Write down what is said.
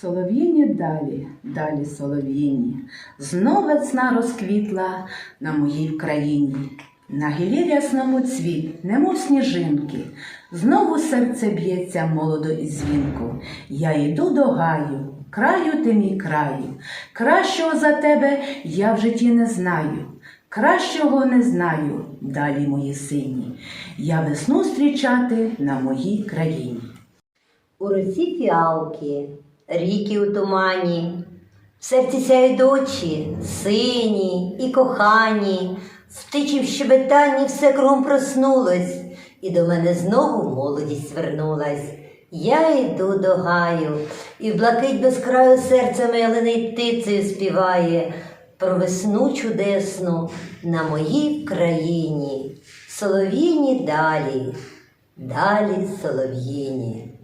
Солов'їні далі, далі солов'їні, знов весна розквітла на моїй країні. На гілі рясному цвіт, немов сніжинки, знову серце б'ється молодо і дзвінко. Я йду до гаю, краю ти мій краю, кращого за тебе я в житті не знаю, кращого не знаю, далі мої сині, я весну зустрічати на моїй країні. У росі фіалки, ріки у тумані, в серці сяють очі, сині і кохані, в тичі в щебетанні все кругом проснулось, і до мене знову молодість вернулась. Я йду до гаю, і в блакить без краю серце моє линить птицею співає про весну чудесну на моїй країні. Солов'їні далі, далі солов'їні.